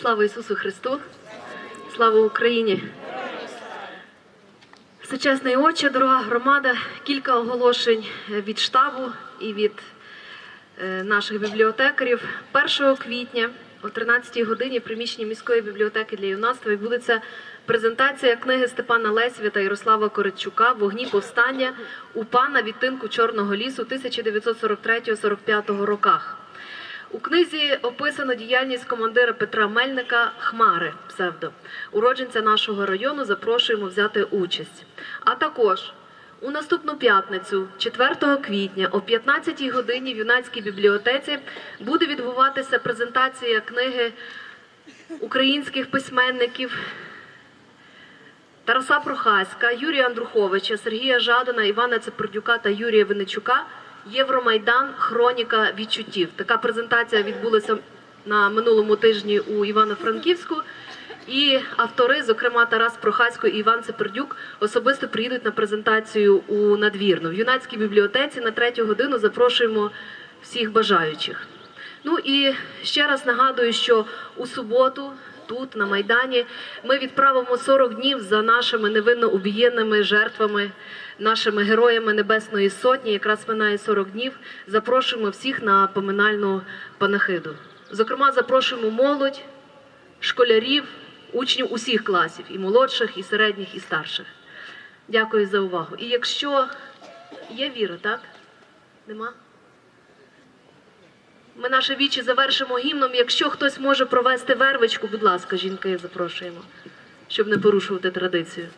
Слава Ісусу Христу! Слава Україні! Сучасний отче, дорога громада, кілька оголошень від штабу і від е, наших бібліотекарів. 1 квітня о 13 годині в приміщенні міської бібліотеки для юнацтва відбудеться презентація книги Степана Лесвя та Ярослава Коричука Вогні повстання УПА на відтинку Чорного лісу 1943-45 роках. У книзі описано діяльність командира Петра Мельника Хмари, псевдо, уродженця нашого району. Запрошуємо взяти участь. А також у наступну п'ятницю, 4 квітня, о 15-й годині в юнацькій бібліотеці буде відбуватися презентація книги українських письменників Тараса Прохаська, Юрія Андруховича, Сергія Жадана, Івана Цепердюка та Юрія Винничука Євромайдан Хроніка відчуттів. Така презентація відбулася на минулому тижні у Івано-Франківську. І автори, зокрема Тарас Прохасько і Іван Цепердюк, особисто приїдуть на презентацію у надвірну. В юнацькій бібліотеці на третю годину запрошуємо всіх бажаючих. Ну і ще раз нагадую, що у суботу тут, на Майдані, ми відправимо 40 днів за нашими невинно убієнними жертвами, нашими героями Небесної Сотні. Якраз минає 40 днів. Запрошуємо всіх на поминальну панахиду. Зокрема, запрошуємо молодь, школярів, учнів усіх класів, і молодших, і середніх, і старших. Дякую за увагу. І якщо є віра, так? Нема? Ми наше вічі завершимо гімном. Якщо хтось може провести вервичку, будь ласка, жінки, запрошуємо, щоб не порушувати традицію.